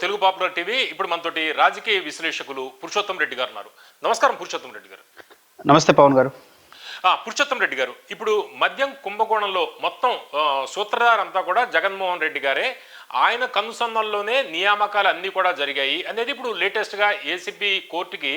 Telugu popular TV ఇప్పుడు మనతోటి రాజకీయ విశ్లేషకులు పురుషోత్తం రెడ్డి గారు ఉన్నారు. నమస్కారం పురుషోత్తం రెడ్డి గారు. నమస్తే పవన్ గారు. పురుషోత్తం రెడ్డి గారు ఇప్పుడు మద్యం కుంభకోణంలో మొత్తం ఆ, సూత్రధార్ అంతా కూడా జగన్మోహన్ రెడ్డి గారే. ఆయన కనుసన్నల్లోనే నియామకాలు అన్నీ కూడా జరిగాయి. అనేది ఇప్పుడు లేటెస్ట్గా ఏసీపీ కోర్టుకి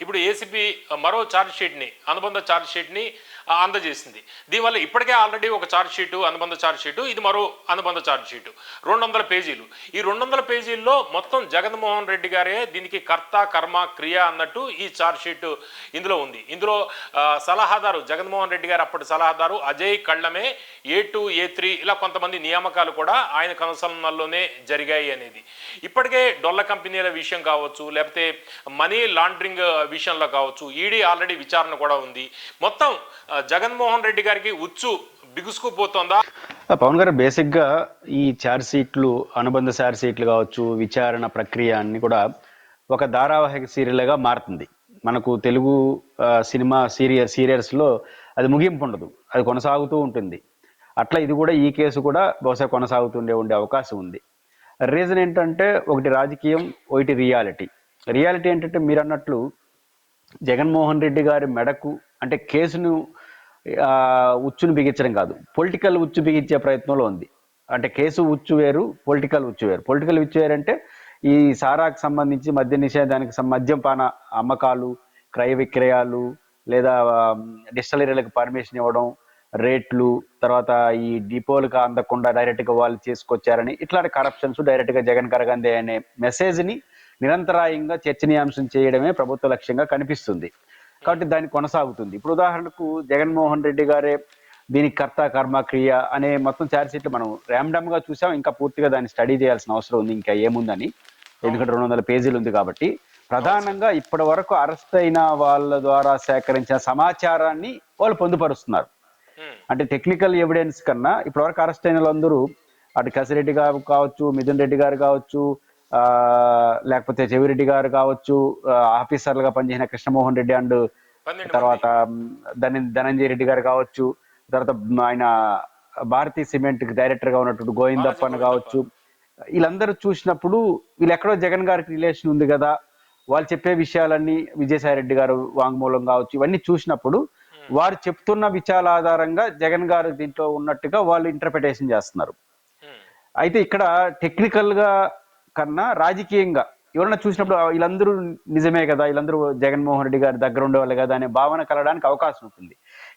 ఇప్పుడు ఏసీపీ మరో ఛార్జ్ షీట్ని అనుబంధ ఛార్జ్ షీట్ని అందజేసింది. దీనివల్ల ఇప్పటికే ఆల్రెడీ ఒక ఛార్జ్ షీటు అనుబంధ ఛార్జ్ షీటు ఇది మరో అనుబంధ ఛార్జ్ షీటు రెండు వందల పేజీలు. ఈ రెండు వందల పేజీల్లో మొత్తం జగన్మోహన్ రెడ్డి గారే దీనికి కర్త కర్మ క్రియ అన్నట్టు ఈ ఛార్జ్ షీట్ ఇందులో ఉంది. ఇందులో సలహాదారు జగన్మోహన్ రెడ్డి గారు అప్పటి సలహాదారు Ajay Kallam A two A three ఇలా కొంతమంది నియామకాలు కూడా ఆయన కనుసన్నల్లోనే జరిగాయి అనేది. ఇప్పటికే డొల్ల కంపెనీల విషయం కావచ్చు లేకపోతే మనీ లాండరింగ్ విషయంలో కావచ్చు ఈడీ ఆల్రెడీ విచారణ కూడా ఉంది. మొత్తం జగన్మోహన్ రెడ్డి గారికి ఉచ్చు బిగుసుకుపోతుందా? పవన్ గారు బేసిక్గా ఈ ఛార్జ్ షీట్లు అనుబంధ ఛార్జ్ షీట్లు కావచ్చు విచారణ ప్రక్రియ అన్ని కూడా ఒక ధారావాహిక సీరియల్గా మారుతుంది. మనకు తెలుగు సినిమా సీరియల్ సీరియల్స్లో అది ముగింపు ఉండదు. అది కొనసాగుతూ ఉంటుంది. అట్లా ఇది కూడా ఈ కేసు కూడా బహుశా కొనసాగుతుండే ఉండే అవకాశం ఉంది. రీజన్ ఏంటంటే ఒకటి రాజకీయం ఒకటి రియాలిటీ. రియాలిటీ ఏంటంటే మీరు అన్నట్లు జగన్మోహన్ రెడ్డి గారి మెడకు అంటే కేసును ఉచ్చును బిగించడం కాదు. పొలిటికల్ ఉచ్చు బిగించే ప్రయత్నంలో ఉంది. అంటే కేసు ఉచ్చు వేరు పొలిటికల్ ఉచ్చు వేరు. పొలిటికల్ ఉచ్చు వేరు అంటే ఈ సారాకు సంబంధించి మద్య నిషేధానికి మద్యంపాన అమ్మకాలు క్రయ విక్రయాలు లేదా డిస్టలరీలకు పర్మిషన్ ఇవ్వడం రేట్లు తర్వాత ఈ డిపోలకు అందకుండా డైరెక్ట్గా వాళ్ళు చేసుకొచ్చారని ఇట్లాంటి కరప్షన్స్ డైరెక్ట్గా జగన్ కరగందే అనే మెసేజ్ని నిరంతరాయంగా చర్చనీయాంశం చేయడమే ప్రభుత్వ లక్ష్యంగా కనిపిస్తుంది. కాబట్టి దాన్ని కొనసాగుతుంది. ఇప్పుడు ఉదాహరణకు జగన్మోహన్ రెడ్డి గారే దీనికి కర్త కర్మ క్రియ అనే మొత్తం ఛార్జ్ షీట్లు మనం ర్యాండమ్గా చూసాం. ఇంకా పూర్తిగా దాన్ని స్టడీ చేయాల్సిన అవసరం ఉంది. ఇంకా ఏముందని. ఎందుకంటే రెండు వందల పేజీలు ఉంది కాబట్టి. ప్రధానంగా ఇప్పటి వరకు అరెస్ట్ అయిన వాళ్ళ ద్వారా సేకరించిన సమాచారాన్ని వాళ్ళు పొందుపరుస్తున్నారు. అంటే టెక్నికల్ ఎవిడెన్స్ కన్నా ఇప్పటివరకు అరెస్ట్ అయిన వాళ్ళందరూ అటు కసిరెడ్డి గారు కావచ్చు మిథున్ రెడ్డి గారు కావచ్చు లేకపోతే చెవిరెడ్డి గారు కావచ్చు ఆఫీసర్లుగా పనిచేసిన కృష్ణమోహన్ రెడ్డి అండ్ తర్వాత ధన ధనంజయ రెడ్డి గారు కావచ్చు తర్వాత ఆయన భారతీ సిమెంట్ డైరెక్టర్గా ఉన్నటువంటి గోవిందప్పన్ కావచ్చు. వీళ్ళందరూ చూసినప్పుడు వీళ్ళు ఎక్కడో జగన్ గారికి రిలేషన్ ఉంది కదా వాళ్ళు చెప్పే విషయాలన్నీ విజయసాయి రెడ్డి గారు వాంగ్మూలం కావచ్చు ఇవన్నీ చూసినప్పుడు వారు చెప్తున్న విషయాల ఆధారంగా జగన్ గారు దీంట్లో ఉన్నట్టుగా వాళ్ళు ఇంటర్ప్రిటేషన్ చేస్తున్నారు. అయితే ఇక్కడ టెక్నికల్గా కన్నా రాజకీయంగా ఎవరన్నా చూసినప్పుడు వీళ్ళందరూ నిజమే కదా వీళ్ళందరూ జగన్మోహన్ రెడ్డి గారి దగ్గర ఉండేవాళ్ళు కదా అనే భావన కలగడానికి అవకాశం ఉంటుంది.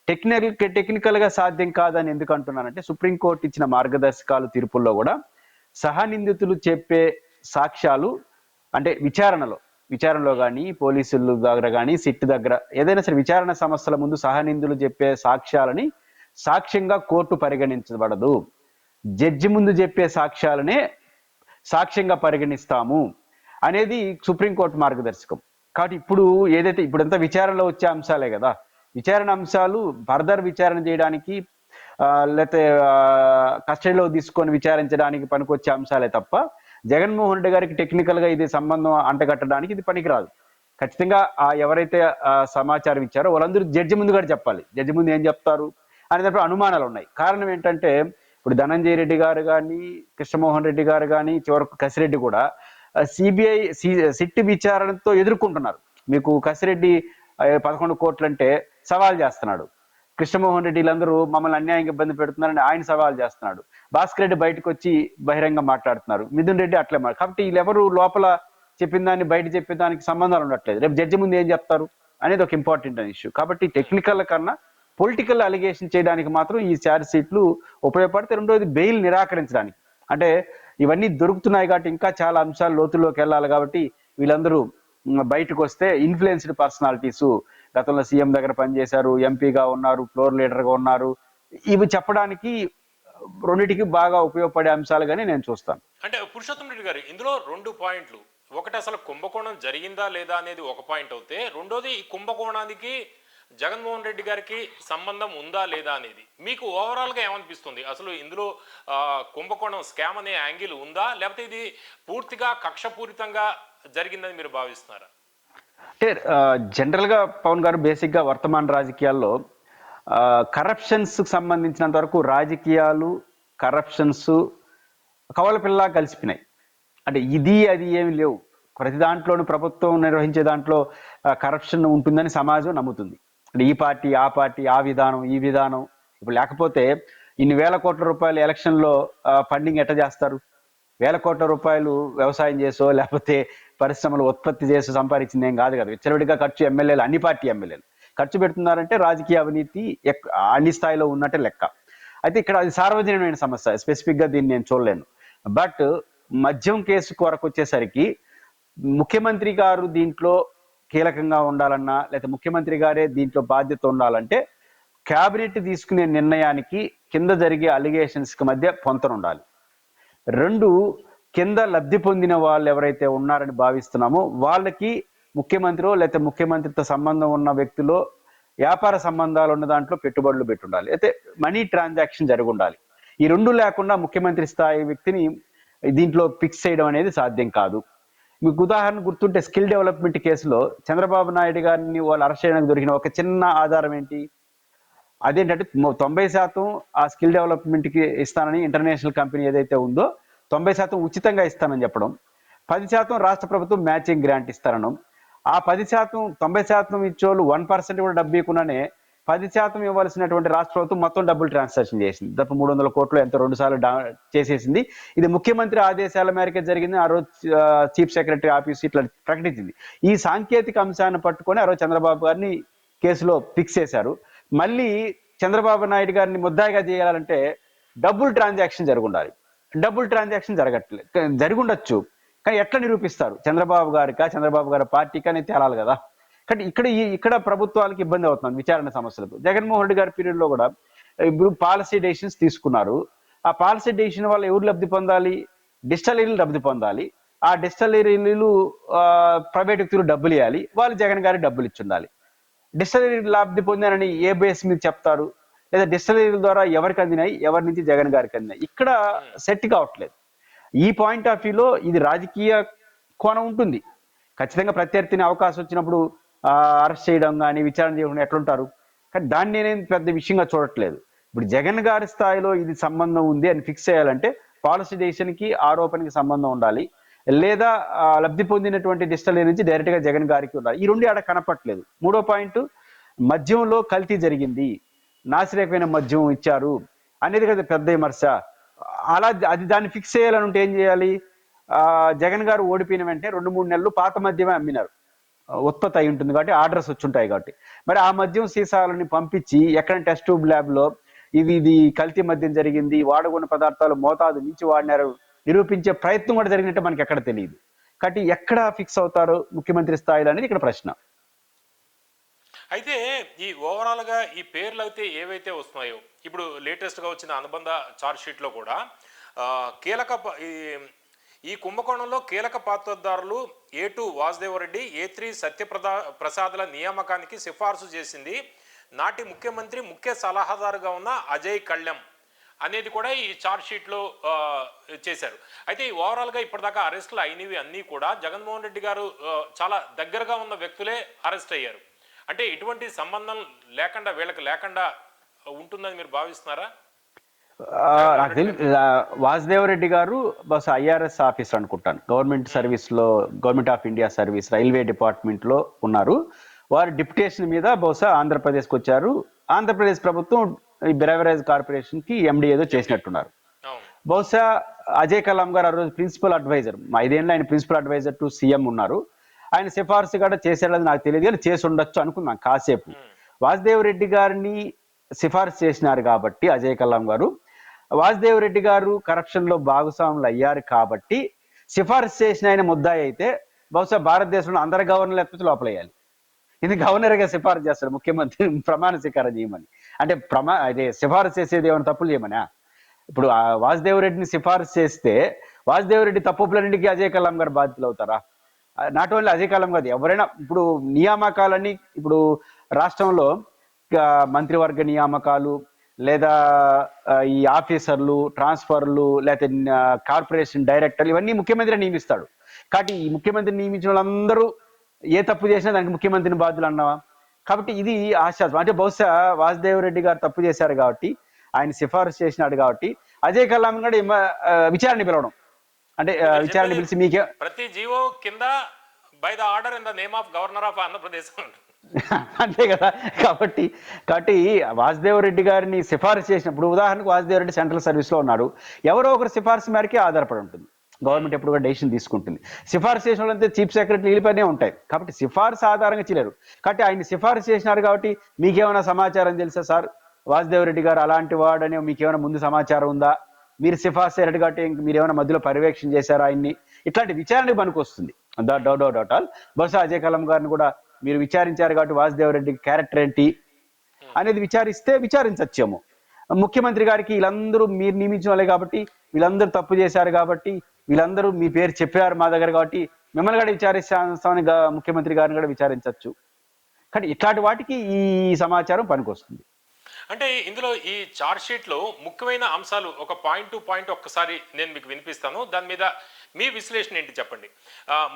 టెక్నికల్ టెక్నికల్గా సాధ్యం కాదని ఎందుకు అంటున్నానంటే సుప్రీంకోర్టు ఇచ్చిన మార్గదర్శకాలు తీర్పుల్లో కూడా సహనిందితులు చెప్పే సాక్ష్యాలు అంటే విచారణలో విచారణలో కానీ పోలీసుల దగ్గర కానీ సిట్ దగ్గర ఏదైనా సరే విచారణ సంస్థల ముందు సహనిందులు చెప్పే సాక్ష్యాలని సాక్ష్యంగా కోర్టు పరిగణించబడదు. జడ్జి ముందు చెప్పే సాక్ష్యాలనే సాక్ష్యంగా పరిగణిస్తాము అనేది సుప్రీంకోర్టు మార్గదర్శకం. కాబట్టి ఇప్పుడు ఏదైతే ఇప్పుడంతా విచారణలో వచ్చే అంశాలే కదా. విచారణ అంశాలు ఫర్దర్ విచారణ చేయడానికి ఆ, లేకపోతే ఆ, కస్టడీలో తీసుకొని విచారించడానికి పనికొచ్చే అంశాలే తప్ప జగన్మోహన్ రెడ్డి గారికి టెక్నికల్గా ఇది సంబంధం అంటగట్టడానికి ఇది పనికిరాదు. ఖచ్చితంగా ఆ ఎవరైతే సమాచారం ఇచ్చారో వాళ్ళందరూ జడ్జి ముందు కూడా చెప్పాలి. జడ్జి ముందు ఏం చెప్తారు అనేటప్పుడు అనుమానాలు ఉన్నాయి కారణం ఏంటంటే ఇప్పుడు ధనంజయ రెడ్డి గారు కానీ కృష్ణమోహన్ రెడ్డి గారు కానీ చివరకు కసిరెడ్డి కూడా సిబిఐ సిట్ విచారణతో ఎదుర్కొంటున్నారు. మీకు కసిరెడ్డి పదకొండు కోట్లు అంటే సవాల్ చేస్తున్నాడు. కృష్ణమోహన్ రెడ్డి వీళ్ళందరూ మమ్మల్ని అన్యాయంగా ఇబ్బంది పెడుతున్నారని ఆయన సవాల్ చేస్తున్నాడు. భాస్కర్ రెడ్డి బయటకు వచ్చి బహిరంగ మాట్లాడుతున్నారు. మిథున్ రెడ్డి అట్లే మాట కాబట్టి వీళ్ళెవరు లోపల చెప్పిన దాన్ని బయట చెప్పిన దానికి సంబంధాలు ఉండట్లేదు. రేపు జడ్జి ముందు ఏం చెప్తారు? అనేది ఒక ఇంపార్టెంట్ ఇష్యూ కాబట్టి టెక్నికల్ కన్నా పొలిటికల్ అలిగేషన్ చేయడానికి మాత్రం ఈ ఛార్జ్ షీట్లు ఉపయోగపడితే రెండోది బెయిల్ నిరాకరించడానికి. అంటే ఇవన్నీ దొరుకుతున్నాయి కాబట్టి ఇంకా చాలా అంశాలు లోతుల్లోకి వెళ్ళాలి కాబట్టి వీళ్ళందరూ బయటకు వస్తే ఇన్ఫ్లుయెన్స్డ్ పర్సనాలిటీస్ గతంలో సీఎం దగ్గర పనిచేశారు ఎంపీగా ఉన్నారు ఫ్లోర్ లీడర్గా ఉన్నారు. ఇవి చెప్పడానికి రెండిటికి బాగా ఉపయోగపడే అంశాలుగానే నేను చూస్తాను. అంటే పురుషోత్తం రెడ్డి గారు ఇందులో రెండు పాయింట్లు. ఒకటి అసలు కుంభకోణం జరిగిందా లేదా అనేది ఒక పాయింట్ అవుతే రెండోది ఈ కుంభకోణానికి జగన్మోహన్ రెడ్డి గారికి సంబంధం ఉందా లేదా అనేది మీకు ఓవరాల్గా ఏమనిపిస్తుంది? అసలు ఇందులో కుంభకోణం స్కామ్ అనే యాంగిల్ ఉందా? లేకపోతే ఇది పూర్తిగా కక్షపూరితంగా జరిగిందని మీరు భావిస్తున్నారా? అంటే జనరల్గా పవన్ గారు బేసిక్గా వర్తమాన రాజకీయాల్లో కరప్షన్స్ సంబంధించినంత వరకు రాజకీయాలు కరప్షన్స్ కవలపిల్లా కలిసిపోయినాయి. అంటే ఇది అది ఏమి లేవు. ప్రతి దాంట్లోనూ ప్రభుత్వం నిర్వహించే దాంట్లో కరప్షన్ ఉంటుందని సమాజం నమ్ముతుంది. అంటే ఈ పార్టీ ఆ పార్టీ ఆ విధానం ఈ విధానం. ఇప్పుడు లేకపోతే ఇన్ని వేల కోట్ల రూపాయలు ఎలక్షన్లో ఫండింగ్ ఎట్ట చేస్తారు? వేల కోట్ల రూపాయలు వ్యవసాయం చేసో లేకపోతే పరిశ్రమలు ఉత్పత్తి చేసి సంపాదించింది ఏం కాదు కదా. విచ్చలవిడిగా ఖర్చు ఎమ్మెల్యేలు అన్ని పార్టీ ఎమ్మెల్యేలు. ఖర్చు పెడుతున్నారంటే రాజకీయ అవినీతి అన్ని స్థాయిలో ఉన్నట్టే లెక్క. అయితే ఇక్కడ అది సార్వజనమైన సమస్య. స్పెసిఫిక్గా దీన్ని నేను చూడలేను. బట్ మద్యం కేసు కొరకు వచ్చేసరికి ముఖ్యమంత్రి గారు దీంట్లో కీలకంగా ఉండాలన్నా లేకపోతే ముఖ్యమంత్రి గారే దీంట్లో బాధ్యత ఉండాలంటే క్యాబినెట్ తీసుకునే నిర్ణయానికి కింద జరిగే అలిగేషన్స్కి మధ్య పొంతన ఉండాలి. రెండు కింద లబ్ధి పొందిన వాళ్ళు ఎవరైతే ఉన్నారని భావిస్తున్నామో వాళ్ళకి ముఖ్యమంత్రి లేకపోతే ముఖ్యమంత్రితో సంబంధం ఉన్న వ్యక్తిలో వ్యాపార సంబంధాలు ఉన్న దాంట్లో పెట్టుబడులు పెట్టుండాలి. అయితే మనీ ట్రాన్సాక్షన్ జరిగి ఉండాలి ఈ రెండు లేకుండా ముఖ్యమంత్రి స్థాయి వ్యక్తిని దీంట్లో ఫిక్స్ చేయడం అనేది సాధ్యం కాదు. మీకు ఉదాహరణ గుర్తుంటే స్కిల్ డెవలప్మెంట్ కేసులో చంద్రబాబు నాయుడు గారిని వాళ్ళు అరెస్ట్ చేయడానికి దొరికిన ఒక చిన్న ఆధారం ఏంటి? అదేంటంటే తొంభై శాతం ఆ స్కిల్ డెవలప్మెంట్కి ఇస్తానని ఇంటర్నేషనల్ కంపెనీ ఏదైతే ఉందో తొంభై శాతం ఉచితంగా ఇస్తానని చెప్పడం పది శాతం రాష్ట్ర ప్రభుత్వం మ్యాచింగ్ గ్రాంట్ ఇస్తారనం ఆ పది శాతం తొంభై శాతం ఇచ్చోళ్ళు వన్ పర్సెంట్ కూడా డబ్బు ఇవ్వకుండానే పది శాతం ఇవ్వాల్సినటువంటి రాష్ట్ర ప్రభుత్వం మొత్తం డబ్బులు ట్రాన్సాక్షన్ చేసింది. తప్ప మూడు వందల కోట్లు ఎంతో రెండు సార్లు డా- చేసేసింది. ఇది ముఖ్యమంత్రి ఆదేశాల మేరకే జరిగింది ఆ రోజు చీఫ్ సెక్రటరీ ఆఫీస్ ఇట్లా ప్రకటించింది. ఈ సాంకేతిక అంశాన్ని పట్టుకొని ఆ రోజు చంద్రబాబు గారిని కేసులో ఫిక్స్ చేశారు. మళ్ళీ చంద్రబాబు నాయుడు గారిని ముద్దాయిగా చేయాలంటే డబ్బుల్ ట్రాన్సాక్షన్ జరుగుండాలి. డబ్బుల్ ట్రాన్సాక్షన్ జరగట్లేదు జరిగి ఉండొచ్చు కానీ ఎట్లా నిరూపిస్తారు? చంద్రబాబు గారికా చంద్రబాబు గారి పార్టీకా అనేది తేలాలి కదా. కానీ ఇక్కడ ఈ- ఇక్కడ ప్రభుత్వాలకు ఇబ్బంది అవుతుంది విచారణ సమస్యలకు. జగన్మోహన్ రెడ్డి గారి పీరియడ్లో కూడా ఇప్పుడు పాలసీ డెసిషన్స్ తీసుకున్నారు. ఆ పాలసీ డెసిషన్ వల్ల ఎవరు లబ్ధి పొందాలి? డిస్టలరీలు లబ్ధి పొందాలి. ఆ డిస్టలరీలు ప్రైవేట్ వ్యక్తులు డబ్బులు ఇవ్వాలి. వాళ్ళు జగన్ గారికి డబ్బులు ఇచ్చి ఉండాలి. డిస్టలరీ లబ్ధి పొందారని ఏ బేస్ మీద చెప్తారు? లేదా డిస్టలరీల ద్వారా ఎవరికి అందినాయి? ఎవరి నుంచి జగన్ గారికి అందినాయి? ఇక్కడ సెట్ కావట్లేదు ఈ పాయింట్ ఆఫ్ వ్యూలో ఇది రాజకీయ కోణం ఉంటుంది. ఖచ్చితంగా ప్రత్యర్థిని అవకాశం వచ్చినప్పుడు అరెస్ట్ చేయడం కానీ విచారణ చేయడం ఎట్లుంటారు? కానీ దాన్ని నేనేం పెద్ద విషయంగా చూడట్లేదు. ఇప్పుడు జగన్ గారి స్థాయిలో ఇది సంబంధం ఉంది అని ఫిక్స్ చేయాలంటే పాలసీ డెసిషన్కి ఆరోపణకి సంబంధం ఉండాలి. లేదా లబ్ధి పొందినటువంటి డిజిటల్ నుంచి డైరెక్ట్గా జగన్ గారికి ఉండాలి. ఈ రెండు ఆడ కనపట్లేదు. మూడో పాయింట్ మద్యంలో కల్తీ జరిగింది. నాసిరేకమైన మద్యం ఇచ్చారు. అనేది కదా పెద్ద విమర్శ. అలా అది దాన్ని ఫిక్స్ చేయాలని ఉంటే ఏం చేయాలి? జగన్ గారు ఓడిపోయిన వెంటనే రెండు మూడు నెలలు పాత మద్యమే అమ్మినారు. ఉత్పత్తి అయి ఉంటుంది కాబట్టి ఆర్డర్స్ వచ్చి ఉంటాయి కాబట్టి. మరి ఆ మద్యం సీసాలని పంపించి ఎక్కడ టెస్ట్ ట్యూబ్ ల్యాబ్లో ఇది ఇది కల్తీ మద్యం జరిగింది వాడుకున్న పదార్థాలు మోతాదు మించి వాడినారు నిరూపించే ప్రయత్నం కూడా జరిగినట్టు మనకి ఎక్కడ తెలియదు. కాబట్టి ఎక్కడ ఫిక్స్ అవుతారు ముఖ్యమంత్రి స్థాయిలో అనేది ఇక్కడ ప్రశ్న. అయితే ఈ ఓవరాల్గా ఈ పేర్లు అయితే ఏవైతే వస్తున్నాయో ఇప్పుడు లేటెస్ట్గా వచ్చిన అనుబంధ చార్జ్ షీట్లో కూడా కీలక ఈ కుంభకోణంలో కీలక పాత్రదారులు A two Vasudevareddy A three సత్యప్రదా ప్రసాద్ల నియామకానికి సిఫార్సు చేసింది. నాటి ముఖ్యమంత్రి ముఖ్య సలహాదారుగా ఉన్న అజయ్ కళ్యం అనేది కూడా ఈ చార్జ్ షీట్లో చేశారు. అయితే ఈ ఓవరాల్గా ఇప్పటిదాకా అరెస్టులు అయినవి అన్నీ కూడా జగన్మోహన్ రెడ్డి గారు చాలా దగ్గరగా ఉన్న వ్యక్తులే అరెస్ట్ అయ్యారు. అంటే ఇటువంటి సంబంధం లేకుండా వీళ్ళకి లేకుండా ఉంటుందని మీరు భావిస్తున్నారా? నాకు తెలియదు వాసుదేవ్ రెడ్డి గారు బస్ ఐఆర్ఎస్ ఆఫీసర్ అనుకుంటాను. గవర్నమెంట్ సర్వీస్లో government of India service railway డిపార్ట్మెంట్లో ఉన్నారు. వారు డిప్యుటేషన్ మీద బహుశా ఆంధ్రప్రదేశ్కి వచ్చారు. ఆంధ్రప్రదేశ్ ప్రభుత్వం ఈ బ్రెవరేజ్ కార్పొరేషన్కి ఎండి ఏదో చేసినట్టున్నారు. బహుశా అజయ్ కలాం గారు ఆ రోజు ప్రిన్సిపల్ అడ్వైజర్ ఐదేళ్ళు ఆయన ప్రిన్సిపల్ అడ్వైజర్ టు సీఎం ఉన్నారు. ఆయన సిఫార్సు కూడా చేసేది నాకు తెలియదు కానీ చేసి ఉండొచ్చు అనుకున్నాం కాసేపు. వాసుదేవ్ రెడ్డి గారిని సిఫార్సు చేసినారు కాబట్టి అజయ్ కలాం గారు. వాసుదేవ్ రెడ్డి గారు కరప్షన్లో భాగస్వాములు అయ్యారు కాబట్టి సిఫార్సు చేసిన ఆయన ముద్దాయి అయితే బహుశా భారతదేశంలో అందరు గవర్నర్లు ఎత్తుకు లోపలయ్యాలి ఇది గవర్నర్గా సిఫారసు చేస్తాడు ముఖ్యమంత్రి ప్రమాణ స్వీకారం చేయమని. అంటే ప్రమా అదే సిఫారసు చేసేది ఏమైనా తప్పులు చేయమనా? ఇప్పుడు ఆ రెడ్డిని సిఫారసు చేస్తే వాసుదేవరెడ్డి తప్పులన్నింటికి అజయ్ కలాం గారు బాధ్యతలు అవుతారా నాట్ ఓన్లీ అజయ్ కలాం కాదు. ఎవరైనా ఇప్పుడు నియామకాలన్నీ ఇప్పుడు రాష్ట్రంలో మంత్రివర్గ నియామకాలు లేదా ఈ ఆఫీసర్లు ట్రాన్స్ఫర్లు లేకపోతే కార్పొరేషన్ డైరెక్టర్లు ఇవన్నీ ముఖ్యమంత్రి నియమిస్తాడు. కాబట్టి ఈ ముఖ్యమంత్రి నియమించిన వాళ్ళందరూ ఏ తప్పు చేసినా దానికి ముఖ్యమంత్రిని బాధ్యులు అన్నావా? కాబట్టి ఇది ఆశాస్పదం. అంటే బహుశా వాసుదేవ్ రెడ్డి గారు తప్పు చేశారు కాబట్టి ఆయన సిఫారసు చేసినాడు కాబట్టి అజయ్ కలాం కూడా విచారణ పిలవడం. అంటే విచారణ పిలిచి మీకే ప్రతి జీవో కింద by the order in the name of governor of Andhra Pradesh అంతే కదా కాబట్టి కాబట్టి వాసుదేవ్ రెడ్డి గారిని సిఫారసు చేసినప్పుడు ఉదాహరణకు వాసుదేవ్ రెడ్డి సెంట్రల్ సర్వీస్లో ఎవరో ఒకరు సిఫారసు మేరకే ఆధారపడి ఉంటుంది గవర్నమెంట్ ఎప్పుడు కూడా డెసిషన్ తీసుకుంటుంది సిఫార్సు చేసిన వాళ్ళంతా చీఫ్ సెక్రటరీ వీళ్ళపైనే ఉంటాయి కాబట్టి సిఫార్సు ఆధారంగా చేయలేరు కాబట్టి ఆయన సిఫార్సు చేసినారు కాబట్టి మీకేమైనా సమాచారం తెలుసా సార్ వాసుదేవ్ రెడ్డి గారు అలాంటి వాడని మీకేమైనా ముందు సమాచారం ఉందా మీరు సిఫార్సు చేయరు కాబట్టి ఇంక మీరు ఏమైనా మధ్యలో పర్యవేక్షణ చేశారా ఆయన్ని ఇట్లాంటి విచారణకు పనికి వస్తుంది డౌట్ ఆల్ బహుశా అజయ్ కలం గారిని కూడా మీరు విచారించారు కాబట్టి వాసుదేవ్ రెడ్డి క్యారెక్టర్ ఏంటి అనేది విచారిస్తే విచారించచ్చేమో. ముఖ్యమంత్రి గారికి వీళ్ళందరూ మీరు నియమించిన వాళ్ళే కాబట్టి వీళ్ళందరూ తప్పు చేశారు కాబట్టి వీళ్ళందరూ మీ పేరు చెప్పారు మా దగ్గర కాబట్టి మిమ్మల్ని కూడా విచారిస్తామని ముఖ్యమంత్రి గారిని కూడా విచారించవచ్చు. కానీ ఇట్లాంటి వాటికి ఈ సమాచారం పనికొస్తుంది. అంటే ఇందులో ఈ చార్జ్ ముఖ్యమైన అంశాలు ఒక పాయింట్ టు పాయింట్ ఒక్కసారి నేను మీకు వినిపిస్తాను. దాని మీద మీ విశ్లేషణ ఏంటి చెప్పండి.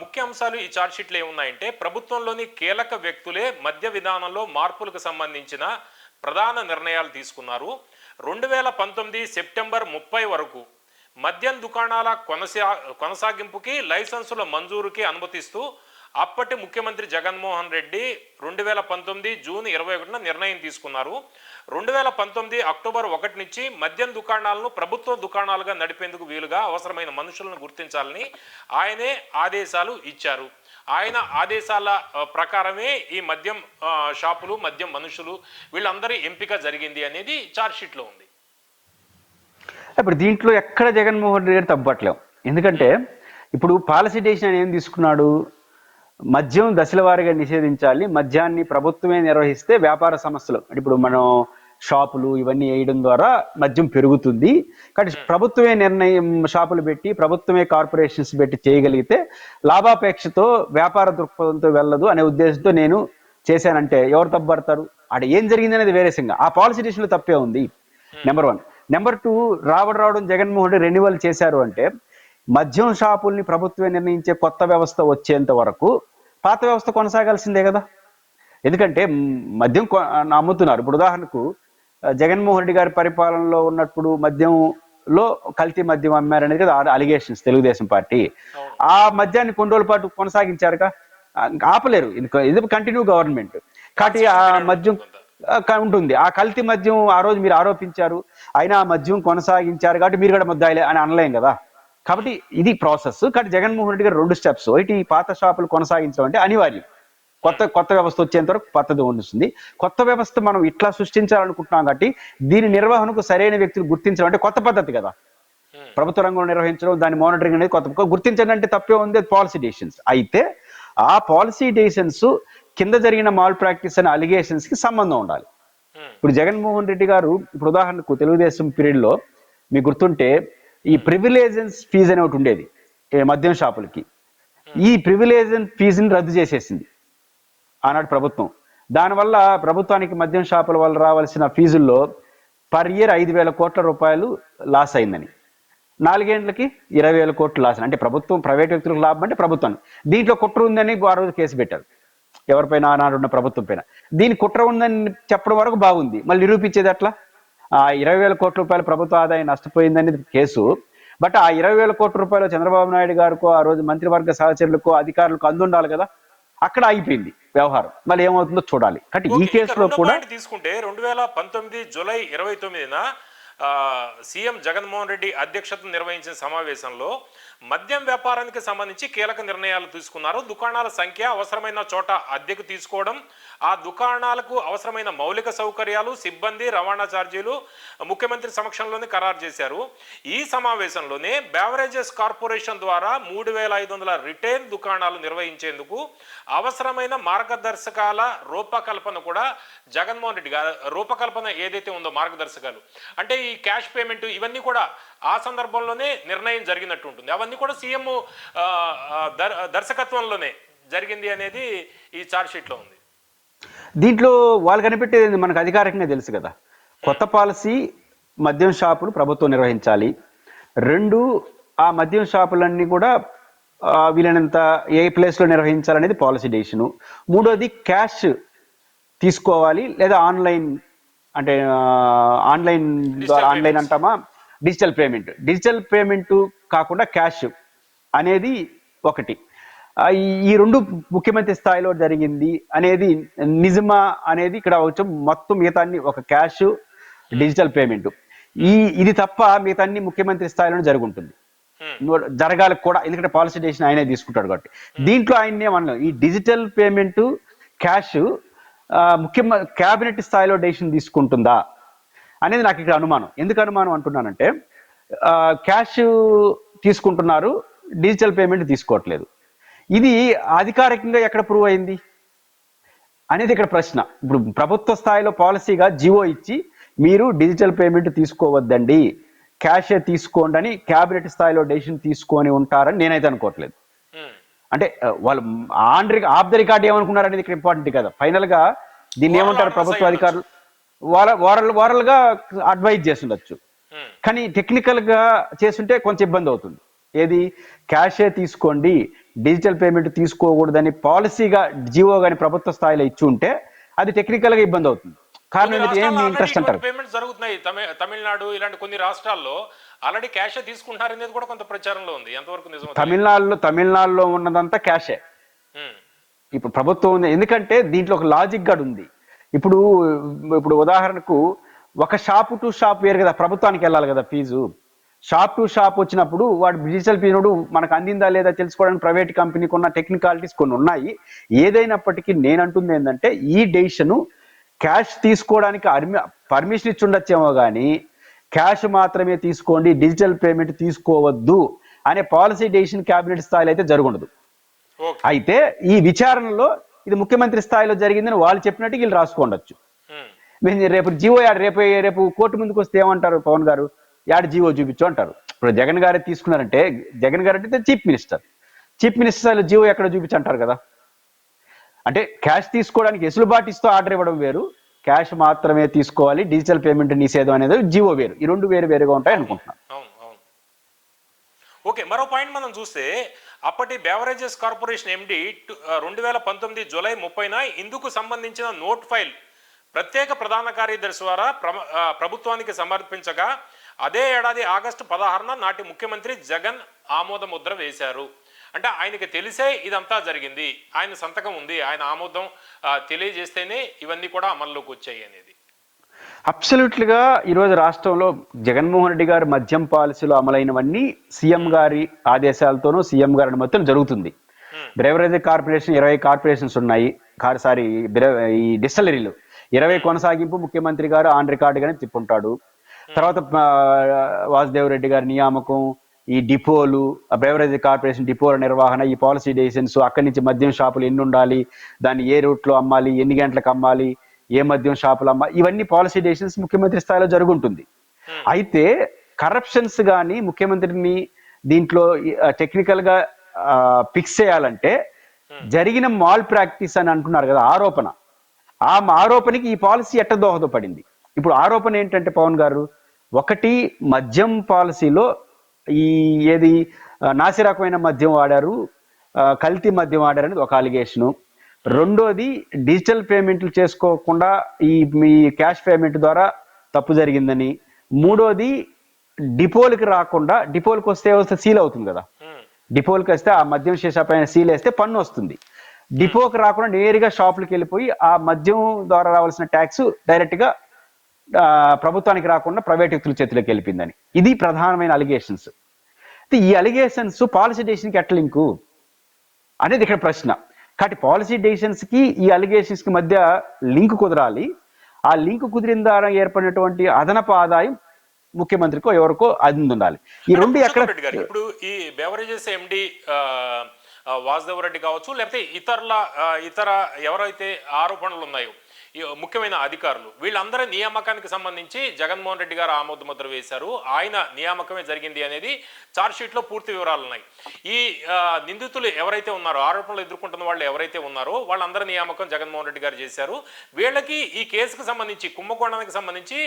ముఖ్య అంశాలు ఈ చార్జ్ షీట్లో ఏమున్నాయంటే ప్రభుత్వంలోని కీలక వ్యక్తులే మద్య విధానంలో మార్పులకు సంబంధించిన ప్రధాన నిర్ణయాలు తీసుకున్నారు. రెండు వేల పంతొమ్మిది సెప్టెంబర్ ముప్పై వరకు మద్యం దుకాణాల కొనసా కొనసాగింపుకి లైసెన్సుల మంజూరుకి అనుమతిస్తూ అప్పటి ముఖ్యమంత్రి జగన్మోహన్ రెడ్డి రెండు వేల పంతొమ్మిది జూన్ ఇరవై ఒకటిన నిర్ణయం తీసుకున్నారు. రెండు వేల పంతొమ్మిది అక్టోబర్ ఒకటి నుంచి మద్యం దుకాణాలను ప్రభుత్వ దుకాణాలుగా నడిపేందుకు వీలుగా అవసరమైన మనుషులను గుర్తించాలని ఆయనే ఆదేశాలు ఇచ్చారు. ఆయన ఆదేశాల ప్రకారమే ఈ మద్యం షాపులు మద్యం మనుషులు వీళ్ళందరి ఎంపిక జరిగింది అనేది చార్జ్ షీట్లో ఉంది. ఇప్పుడు దీంట్లో ఎక్కడ జగన్మోహన్ రెడ్డి గారు తప్పట్లేం ఎందుకంటే ఇప్పుడు పాలసీ డెసిషన్ ఏం తీసుకున్నాడు? మద్యం దశల వారీగా నిషేధించాలి. మద్యాన్ని ప్రభుత్వమే నిర్వహిస్తే వ్యాపార సంస్థలు అంటే ఇప్పుడు మనం షాపులు ఇవన్నీ వేయడం ద్వారా మద్యం పెరుగుతుంది. కాబట్టి ప్రభుత్వమే నిర్ణయం షాపులు పెట్టి ప్రభుత్వమే కార్పొరేషన్స్ పెట్టి చేయగలిగితే లాభాపేక్షతో వ్యాపార దృక్పథంతో వెళ్ళదు అనే ఉద్దేశంతో నేను చేశానంటే ఎవరు తప్పుపడతారు ఆడ ఏం జరిగింది అనేది వేరే సంగ ఆ పాలసీ డెసిషన్లో తప్పే ఉంది. Number one. నెంబర్ టూ రావడం రావడం జగన్మోహన్ రెడ్డి రెన్యువల్ చేశారు అంటే మద్యం షాపుల్ని ప్రభుత్వమే నిర్ణయించే కొత్త వ్యవస్థ వచ్చేంత వరకు పాత వ్యవస్థ కొనసాగాల్సిందే కదా. ఎందుకంటే మద్యం అమ్ముతున్నారు ఇప్పుడు ఉదాహరణకు జగన్మోహన్ రెడ్డి గారి పరిపాలనలో ఉన్నప్పుడు మద్యంలో కల్తీ మద్యం అమ్మారనేది కదా అలిగేషన్స్ తెలుగుదేశం పార్టీ. ఆ మద్యాన్ని కొన్ని రోజుల పాటు కొనసాగించారుగా? ఆపలేరు. ఇది కంటిన్యూ గవర్నమెంట్ కాబట్టి ఆ మద్యం ఉంటుంది. ఆ కల్తీ మద్యం ఆ రోజు మీరు ఆరోపించారు. అయినా ఆ మద్యం కొనసాగించారు కాబట్టి మీరు కూడా ముద్దాయిలే అని అనలేం కదా. కాబట్టి ఇది ప్రాసెస్. కాబట్టి జగన్మోహన్ రెడ్డి గారు రెండు స్టెప్స్. ఒకటి ఈ పాత షాపులు కొనసాగించడం అంటే అనివార్యం. కొత్త కొత్త వ్యవస్థ వచ్చేంత వరకు పద్ధతి ఉంటుంది కొత్త వ్యవస్థ మనం ఇట్లా సృష్టించాలనుకుంటున్నాం కాబట్టి దీని నిర్వహణకు సరైన వ్యక్తులు గుర్తించడం అంటే కొత్త పద్ధతి కదా. ప్రభుత్వ రంగంలో నిర్వహించడం దాని మానిటరింగ్ అనేది కొత్త గుర్తించడం అంటే తప్పే ఉంది పాలసీ డెసిషన్స్ అయితే ఆ పాలసీ డెసిషన్స్ కింద జరిగిన మాల్ ప్రాక్టీస్ అనే అలిగేషన్స్కి సంబంధం ఉండాలి. ఇప్పుడు జగన్మోహన్ రెడ్డి గారు ఇప్పుడు ఉదాహరణకు తెలుగుదేశం పీరియడ్లో మీకు గుర్తుంటే ఈ ప్రివిలేజెన్స్ ఫీజు అనే ఒకటి ఉండేది మద్యం షాపులకి. ఈ ప్రివిలేజెన్ ఫీజుని రద్దు చేసేసింది ఆనాడు ప్రభుత్వం. దానివల్ల ప్రభుత్వానికి మద్యం షాపుల వల్ల రావాల్సిన ఫీజుల్లో పర్ ఇయర్ ఐదు వేల కోట్ల రూపాయలు లాస్ అయిందని. నాలుగేండ్లకి ఇరవై వేల కోట్లు లాస్ అంటే ప్రభుత్వం ప్రైవేట్ వ్యక్తులకు లాభం అంటే ప్రభుత్వం. దీంట్లో కుట్ర ఉందని ఆ రోజు కేసు పెట్టారు. ఎవరిపైన ఆనాడు ఉన్న ప్రభుత్వం పైన. దీని కుట్ర ఉందని చెప్పడం వరకు బాగుంది. మళ్ళీ నిరూపించేది ఎట్లా? ఆ ఇరవై వేల కోట్ల రూపాయలు ప్రభుత్వ ఆదాయం నష్టపోయిందనేది కేసు. బట్ ఆ ఇరవై వేల కోట్ల రూపాయలు చంద్రబాబు నాయుడు గారికో ఆ రోజు మంత్రివర్గ సహచరులకు అధికారులకు అందుండాలి కదా. అక్కడ ఆగిపోయింది వ్యవహారం. మళ్ళీ ఏమవుతుందో చూడాలి. కాబట్టి ఈ కేసులో కూడా తీసుకుంటే రెండు వేల పంతొమ్మిది జూలై ఇరవై తొమ్మిదిన ఆ, సీఎం జగన్మోహన్ రెడ్డి అధ్యక్షత నిర్వహించిన సమావేశంలో మద్యం వ్యాపారానికి సంబంధించి కీలక నిర్ణయాలు తీసుకున్నారు. దుకాణాల సంఖ్య అవసరమైన చోట అద్దెకు తీసుకోవడం ఆ దుకాణాలకు అవసరమైన మౌలిక సౌకర్యాలు సిబ్బంది రవాణా ఛార్జీలు ముఖ్యమంత్రి సమక్షంలోనే ఖరారు చేశారు. ఈ సమావేశంలోనే బేవరేజెస్ కార్పొరేషన్ ద్వారా మూడు వేల ఐదు వందల రిటైల్ దుకాణాలు నిర్వహించేందుకు అవసరమైన మార్గదర్శకాల రూపకల్పన కూడా జగన్మోహన్ రెడ్డి గారు రూపకల్పన ఏదైతే ఉందో మార్గదర్శకాలు. అంటే ఈ క్యాష్ పేమెంట్ ఇవన్నీ కూడా ఆ సందర్భంలోనే నిర్ణయం జరిగినట్టు ఉంటుంది. అవన్నీ కూడా సీఎం దర్- దర్శకత్వంలోనే జరిగింది అనేది ఈ చార్జ్ షీట్లో ఉంది. దీంట్లో వాళ్ళు కనిపెట్టేది మనకు అధికారికంగా తెలుసు కదా. కొత్త పాలసీ మద్యం షాపులు ప్రభుత్వం నిర్వహించాలి. రెండు ఆ మద్యం షాపులన్నీ కూడా వీలైనంత ఏ ప్లేస్లో నిర్వహించాలనేది పాలసీ డెసిషను. మూడోది క్యాష్ తీసుకోవాలి లేదా ఆన్లైన్ అంటే ఆన్లైన్ ద్వారా ఆన్లైన్ అంటామా? డిజిటల్ పేమెంట్ డిజిటల్ పేమెంట్ కాకుండా క్యాష్ అనేది ఒకటి. ఈ రెండు ముఖ్యమంత్రి స్థాయిలో జరిగింది అనేది నిజమా అనేది ఇక్కడ వచ్చి మొత్తం మిగతా అన్ని ఒక క్యాష్ డిజిటల్ పేమెంట్ ఈ ఇది తప్ప మిగతా అన్ని ముఖ్యమంత్రి స్థాయిలోనే జరుగుంటుంది. Hmm. జరగాలి కూడా ఎందుకంటే పాలసీ డెసిషన్ ఆయనే తీసుకుంటాడు కాబట్టి. దీంట్లో ఆయన ఏమన్నా ఈ డిజిటల్ పేమెంట్ క్యాష్ ముఖ్యమంత్రి క్యాబినెట్ స్థాయిలో డెసిషన్ తీసుకుంటుందా అనేది నాకు ఇక్కడ అనుమానం. ఎందుకు అనుమానం అంటున్నానంటే క్యాష్ తీసుకుంటున్నారు డిజిటల్ పేమెంట్ తీసుకోవట్లేదు. ఇది అధికారికంగా ఎక్కడ ప్రూవ్ అయింది అనేది ఇక్కడ ప్రశ్న. ఇప్పుడు ప్రభుత్వ స్థాయిలో పాలసీగా జివో ఇచ్చి మీరు డిజిటల్ పేమెంట్ తీసుకోవద్దండి క్యాషే తీసుకోండి అని క్యాబినెట్ స్థాయిలో డెసిషన్ తీసుకొని ఉంటారని నేనైతే అనుకోవట్లేదు. అంటే వాళ్ళు ఆన్ ఆఫ్ ద రికార్డ్ ఏమనుకున్నారు అనేది ఇక్కడ ఇంపార్టెంట్ కదా. ఫైనల్గా దీన్ని ఏమంటారు ప్రభుత్వ అధికారులు? వార- వారల్ వారల్గా అడ్వైజ్ చేస్తుండొచ్చు. ఉమ్, కానీ టెక్నికల్గా చేస్తుంటే కొంచెం ఇబ్బంది అవుతుంది. ఏది? క్యాషే తీసుకోండి. డిజిటల్ పేమెంట్ తీసుకోకూడదని పాలసీగా జియో గాని ప్రభుత్వ స్థాయిలో ఇచ్చి ఉంటే అది టెక్నికల్గా ఇబ్బంది అవుతుంది. కారణం? ఏం ఇంట్రెస్ట్ అంటారు. పేమెంట్స్ జరుగుతున్నాయి. తమి- తమిళనాడు ఇలాంటి కొన్ని రాష్ట్రాల్లో ఆల్రెడీ క్యాష్ తీసుకుంటున్నారు అనేది కూడా కొంత ప్రచారంలో ఉంది. ఎంతవరకు నిజం తమిళనాడులో తమిళనాడులో ఉన్నదంతా క్యాషే. ఇప్పుడు ప్రభుత్వం ఉంది. ఎందుకంటే దీంట్లో ఒక లాజిక్ గడ్ ఉంది. ఇప్పుడు ఇప్పుడు ఉదాహరణకు ఒక షాప్ టు షాప్ వేరు కదా ప్రభుత్వానికి వెళ్ళాలి కదా ఫీజు. షాప్ టు షాప్ వచ్చినప్పుడు వాడు డిజిటల్ పీరియడ్ మనకు అందిందా లేదా తెలుసుకోవడానికి ప్రైవేట్ కంపెనీకి ఉన్న టెక్నికాలిటీస్ కొన్ని ఉన్నాయి. ఏదైనప్పటికీ నేను అంటుంది ఏంటంటే ఈ డెసిషన్ క్యాష్ తీసుకోవడానికి పర్మిషన్ ఇచ్చి ఉండొచ్చేమో కానీ క్యాష్ మాత్రమే తీసుకోండి డిజిటల్ పేమెంట్ తీసుకోవద్దు అనే పాలసీ డెసిషన్ క్యాబినెట్ స్థాయిలో అయితే జరుగుండదు. అయితే ఈ విచారణలో ఇది ముఖ్యమంత్రి స్థాయిలో జరిగిందని వాళ్ళు చెప్పినట్టు వీళ్ళు రాసుకోండొచ్చు రేపు జీవో యాడ్ రేపు రేపు కోర్టు ముందుకు వస్తే ఏమంటారు పవన్ గారు? యాడ్ జీవో చూపించు అంటారు. ఇప్పుడు జగన్ గారే తీసుకున్నారంటే జగన్ గారు అంటే చీఫ్ మినిస్టర్. చీఫ్ మినిస్టర్ స్థాయిలో జీవో ఎక్కడ చూపించు అంటారు కదా? అంటే క్యాష్ తీసుకోవడానికి ఎసులుబాటు ఇస్తూ ఆర్డర్ ఇవ్వడం వేరు. క్యాష్ మాత్రమే తీసుకోవాలి డిజిటల్ పేమెంట్ నిషేధం అనేది జివో వేరు. ఈ రెండు వేరు వేరుగా ఉంటాయి అనుకుంటున్నాను. ఓకే మరో పాయింట్ మనం చూస్తే అప్పటి బెవరేజెస్ కార్పొరేషన్ ఎండి రెండు వేల పంతొమ్మిది జూలై ముప్పైన ఇందుకు సంబంధించిన నోట్ ఫైల్ ప్రత్యేక ప్రధాన కార్యదర్శి ద్వారా ప్రభుత్వానికి సమర్పించగా అదే ఏడాది ఆగస్టు పదహారున నాటి ముఖ్యమంత్రి జగన్ ఆమోద ముద్ర వేశారు. అంటే ఆయనకి తెలిసే ఇదంతా జరిగింది. ఆయన సంతకం ఉంది. ఆయన ఆమోదం తెలియజేస్తేనే ఇవన్నీ కూడా అమల్లోకి వచ్చాయి అనేది. అబ్సల్యూట్లీ గా ఈరోజు రాష్ట్రంలో జగన్మోహన్ రెడ్డి గారి మద్యం పాలసీలో అమలైనవన్నీ సీఎం గారి ఆదేశాలతోనూ సీఎం గారి అనుమతితో జరుగుతుంది. బ్రెవరేజ్ కార్పొరేషన్ ఇరవై కార్పొరేషన్స్ ఉన్నాయి. సారీ ఈ డిస్టలరీలు. ఇరవై కొనసాగింపు ముఖ్యమంత్రి గారు ఆన్ రికార్డుగానే తిప్పుంటాడు. తర్వాత వాసుదేవ్ రెడ్డి గారి నియామకం ఈ డిపోలు బ్రెవరేజ్ కార్పొరేషన్ డిపోల నిర్వహణ ఈ పాలసీ డెసిషన్స్ అక్కడి నుంచి మద్యం షాపులు ఎన్ని ఉండాలి దాన్ని ఏ రూట్లో అమ్మాలి ఎన్ని గంటలకు అమ్మాలి ఏ మద్యం షాపులు అమ్మాలి ఇవన్నీ పాలసీ డెసిషన్స్ ముఖ్యమంత్రి స్థాయిలో జరుగుంటుంది. అయితే కరప్షన్స్ కానీ ముఖ్యమంత్రిని దీంట్లో టెక్నికల్గా ఫిక్స్ చేయాలంటే జరిగిన మాల్ ప్రాక్టీస్ అని అంటున్నారు కదా ఆరోపణ. ఆ ఆరోపణకి ఈ పాలసీ ఎట్ట దోహదపడింది? ఇప్పుడు ఆరోపణ ఏంటంటే పవన్ గారు ఒకటి మద్యం పాలసీలో ఈ ఏది ఆ, నాసి రకమైన మద్యం వాడారు కల్తీ మద్యం వాడారు అనేది ఒక అలిగేషను. రెండోది డిజిటల్ పేమెంట్లు చేసుకోకుండా ఈ మీ క్యాష్ పేమెంట్ ద్వారా తప్పు జరిగిందని. మూడోది డిపోలకి రాకుండా డిపోలకు వస్తే వస్తే సీల్ అవుతుంది కదా? డిపోలకు వస్తే ఆ మద్యం శీషా పైన సీల్ వేస్తే పన్ను వస్తుంది. డిపోకి రాకుండా నేరుగా షాపులకు వెళ్ళిపోయి ఆ మద్యం ద్వారా రావాల్సిన ట్యాక్స్ డైరెక్ట్గా ఆ, ప్రభుత్వానికి రాకుండా ప్రైవేట్ వ్యక్తుల చేతిలోకి వెళ్ళిపోయిందని. ఇది ప్రధానమైన అలిగేషన్స్ ఈ అలిగేషన్స్ పాలసీ డెసిషన్కి ఎట్ల లింకు అనేది ఇక్కడ ప్రశ్న. కాబట్టి పాలసీ డెసిషన్స్కి ఈ అలిగేషన్స్కి మధ్య లింక్ కుదరాలి. ఆ లింక్ కుదిరిన ద్వారా ఏర్పడినటువంటి అదనపు ఆదాయం ముఖ్యమంత్రికో ఎవరికో అంది ఉండాలి ఈ రెండు ఎక్కడ ఇప్పుడు ఈ బెవరేజెస్ ఎండి వాసుదేవ్ రెడ్డి కావచ్చు లేకపోతే ఇతరుల ఇతర ఎవరైతే ఆరోపణలు ఉన్నాయో ముఖ్యమైన అధికారులు. వీళ్ళందరి నియామకానికి సంబంధించి జగన్మోహన్ రెడ్డి గారు ఆమోద ముద్ర వేశారు. ఆయన నియామకమే జరిగింది అనేది చార్జ్షీట్లో పూర్తి వివరాలు ఉన్నాయి. ఈ నిందితులు ఎవరైతే ఉన్నారో ఆరోపణలు ఎదుర్కొంటున్న వాళ్ళు ఎవరైతే ఉన్నారో వాళ్ళందరి నియామకం జగన్మోహన్ రెడ్డి గారు చేశారు. వీళ్ళకి ఈ కేసుకు సంబంధించి కుంభకోణానికి సంబంధించి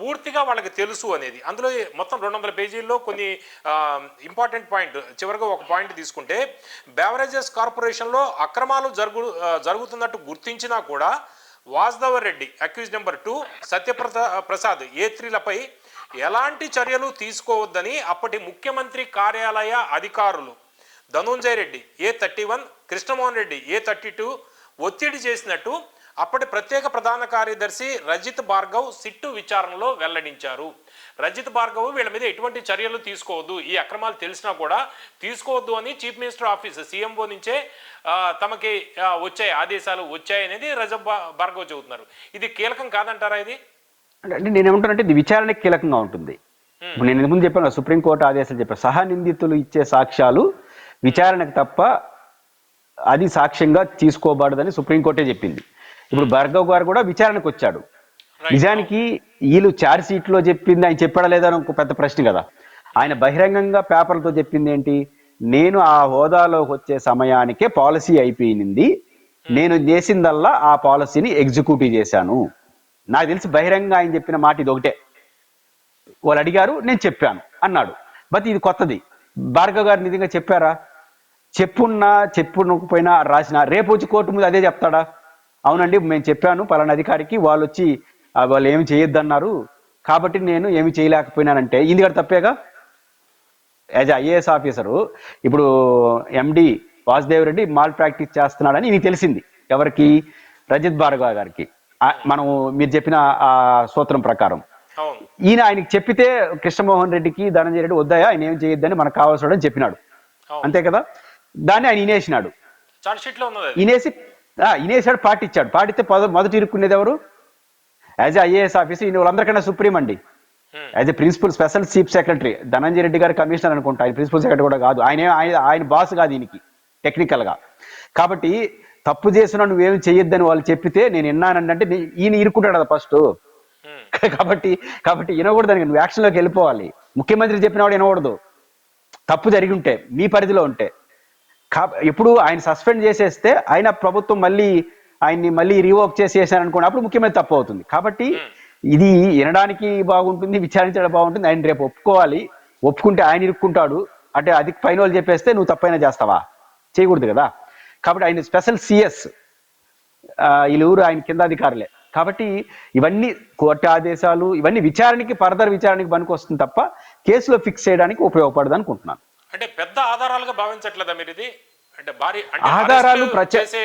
పూర్తిగా వాళ్ళకి తెలుసు అనేది. అందులో మొత్తం రెండు వందల పేజీల్లో కొన్ని ఇంపార్టెంట్ పాయింట్ చివరిగా ఒక పాయింట్ తీసుకుంటే బెవరేజెస్ కార్పొరేషన్లో అక్రమాలు జరుగు జరుగుతున్నట్టు గుర్తించినా కూడా Vasudeva Reddy accused number two సత్యప్రత Prasad A త్రీలపై ఎలాంటి చర్యలు తీసుకోవద్దని అప్పటి ముఖ్యమంత్రి కార్యాలయ అధికారులు Dhanunjaya Reddy A thirty one Krishnamohan Reddy A thirty two ఒత్తిడి చేసినట్టు అప్పటి ప్రత్యేక ప్రధాన కార్యదర్శి రజిత్ భార్గవ్ సిట్టు విచారణలో వెల్లడించారు. రజిత్ భార్గవ్ వీళ్ళ మీద ఎటువంటి చర్యలు తీసుకోవద్దు. ఈ అక్రమాలు తెలిసినా కూడా తీసుకోవద్దు అని చీఫ్ మినిస్టర్ ఆఫీస్ సీఎంఓ నుంచే తమకి వచ్చాయి ఆదేశాలు వచ్చాయనేది రజత్ భార్గవ్ చెబుతున్నారు. ఇది కీలకం కాదంటారా ఇది? అంటే నేను ఏమంటానంటే ఇది విచారణకి కీలకంగా ఉంటుంది. ఇప్పుడు నేను ముందు చెప్పాను సుప్రీంకోర్టు ఆదేశాలు చెప్పాను సహా నిందితులు ఇచ్చే సాక్ష్యాలు విచారణకు తప్ప అది సాక్ష్యంగా తీసుకోబడదని సుప్రీంకోర్టే చెప్పింది. ఇప్పుడు భార్గవ్ గారు కూడా విచారణకు వచ్చాడు. నిజానికి వీళ్ళు చార్జ్ షీట్లో చెప్పింది ఆయన చెప్పాడా లేదా అని ఒక పెద్ద ప్రశ్న కదా. ఆయన బహిరంగంగా పేపర్లతో చెప్పింది ఏంటి? నేను ఆ హోదాలోకి వచ్చే సమయానికే పాలసీ అయిపోయింది నేను చేసిందల్లా ఆ పాలసీని ఎగ్జిక్యూటివ్ చేశాను. నాకు తెలిసి బహిరంగంగా ఆయన చెప్పిన మాట ఇది ఒకటే. వాళ్ళు అడిగారు నేను చెప్పాను అన్నాడు. బట్ ఇది కొత్తది. భార్గవ్ గారు నిజంగా చెప్పారా? చెప్పున్నా చెప్పునకపోయినా రాసిన రేపు వచ్చి కోర్టు ముందు అదే చెప్తాడా? అవునండి మేము చెప్పాను పలానా అధికారికి వాళ్ళు వచ్చి "ఆ, వాళ్ళు ఏమి చేయొద్దన్నారు. కాబట్టి నేను ఏమి చేయలేకపోయినానంటే ఇది కూడా తప్పేగా? యాజ్ ఐఏఎస్ ఆఫీసరు ఇప్పుడు MD Vasudev Reddy malpractice చేస్తున్నాడని ఇది తెలిసింది. ఎవరికి? రజిత్ భార్గవ్ గారికి. మనం మీరు చెప్పిన ఆ సూత్రం ప్రకారం. ఈయన ఆయనకి చెప్పితే కృష్ణమోహన్ రెడ్డికి ధనంజయ రెడ్డి వద్దాయా ఆయన ఏం చేయొద్దని మనకు కావాల్సిన చెప్పినాడు. అంతే కదా? దాన్ని ఆయన ఇనేసినాడు. ఇనేసి ఆ, ఇనేసాడు పార్టీ ఇచ్చాడు పాటిస్తే మొదటి ఇరుక్కునేది ఎవరు? యాజ్ ఐఏఎస్ ఆఫీసర్ ఈయన వాళ్ళందరికన్నా సుప్రీం అండి. As a principal special chief secretary Dhananjaya Reddy గారి కమిషనర్ అనుకుంటా. ఆయన ప్రిన్సిపల్ సెక్రటరీ కూడా కాదు. ఆయన ఆయన ఆయన బాస్ కాదు ఈయనకి టెక్నికల్గా. కాబట్టి తప్పు చేసినా నువ్వేమి చెయ్యొద్దని వాళ్ళు చెప్పితే నేను విన్నానంటే ఈయన ఇరుక్కుంటాడు కదా ఫస్ట్ Hmm. కాబట్టి కాబట్టి వినకూడదు దానికి. నువ్వు యాక్షన్లోకి వెళ్ళిపోవాలి. ముఖ్యమంత్రి చెప్పిన వాడు వినకూడదు. తప్పు జరిగి ఉంటే మీ పరిధిలో ఉంటే. కా ఎప్పుడు ఆయన సస్పెండ్ చేసేస్తే ఆయన ప్రభుత్వం మళ్ళీ ఆయన్ని మళ్ళీ రివోక్ చేసి చేశాను అనుకోండి అప్పుడు ముఖ్యమంత్రి తప్పు అవుతుంది. కాబట్టి ఇది వినడానికి బాగుంటుంది విచారించడం బాగుంటుంది. ఆయన రేపు ఒప్పుకోవాలి. ఒప్పుకుంటే ఆయన ఇరుక్కుంటాడు. అంటే అది పైన వాళ్ళు చెప్పేస్తే నువ్వు తప్పైనా చేస్తావా? చేయకూడదు కదా. కాబట్టి ఆయన స్పెషల్ సిఎస్ వీళ్ళూరు ఆయన కింద అధికారులే కాబట్టి ఇవన్నీ కోర్టు ఆదేశాలు ఇవన్నీ విచారణకి ఫర్దర్ విచారణకి పనికి వస్తుంది తప్ప కేసులో ఫిక్స్ చేయడానికి ఉపయోగపడదు అనుకుంటున్నాను. అంటే పెద్ద ఆధారాలుగా భావించట్లేదా మీరు ఇది? అంటే భారీ ఆధారాలు చేసే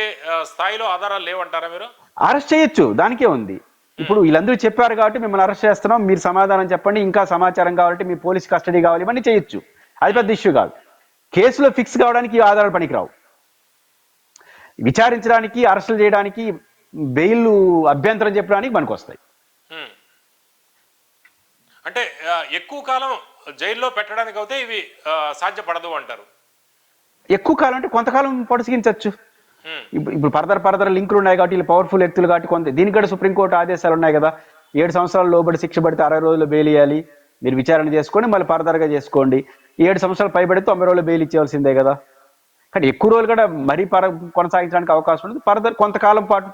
స్థాయిలో ఆధారాలు లేవంటారా మీరు? అరెస్ట్ చేయొచ్చు దానికే ఉంది. ఇప్పుడు వీళ్ళందరూ చెప్పారు కాబట్టి మిమ్మల్ని అరెస్ట్ చేస్తున్నాం మీరు సమాధానం చెప్పండి ఇంకా సమాచారం కావాలంటే మీ పోలీస్ కస్టడీ కావాలి ఇవన్నీ చేయొచ్చు. అది పెద్ద ఇష్యూ కాదు. కేసులో ఫిక్స్ కావడానికి ఆధారాలు పనికిరావు. విచారించడానికి అరెస్టులు చేయడానికి బెయిల్ అభ్యంతరం చెప్పడానికి పనికి వస్తాయి. అంటే ఎక్కువ కాలం జైల్లో పెట్టడానికి అయితే ఇవి సాధ్యపడదు అంటారు. ఎక్కువ కాలం అంటే కొంతకాలం పొడిగించవచ్చు ఇప్పుడు ఇప్పుడు పరదర లింకులు ఉన్నాయి కాబట్టి వీళ్ళు పవర్ఫుల్ వ్యక్తులు కాబట్టి కొంత దీనికి కూడా సుప్రీంకోర్టు ఆదేశాలు ఉన్నాయి కదా. ఏడు సంవత్సరాలు లోబడి శిక్ష పడితే అరవై రోజులు బెయిల్ ఇవ్వాలి మీరు విచారణ చేసుకోండి మళ్ళీ పరదరగా చేసుకోండి. ఏడు సంవత్సరాలు పైబడితే తొంభై రోజులు బెయిల్ ఇచ్చేవలసిందే కదా. కానీ ఎక్కువ రోజులు కూడా మరీ పర కొనసాగించడానికి అవకాశం ఉంటుంది ఫర్దర్ కొంతకాలం పాటు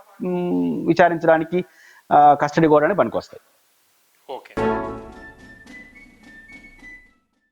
విచారించడానికి కస్టడీ పనికి పనికొస్తాయి. ఓకే.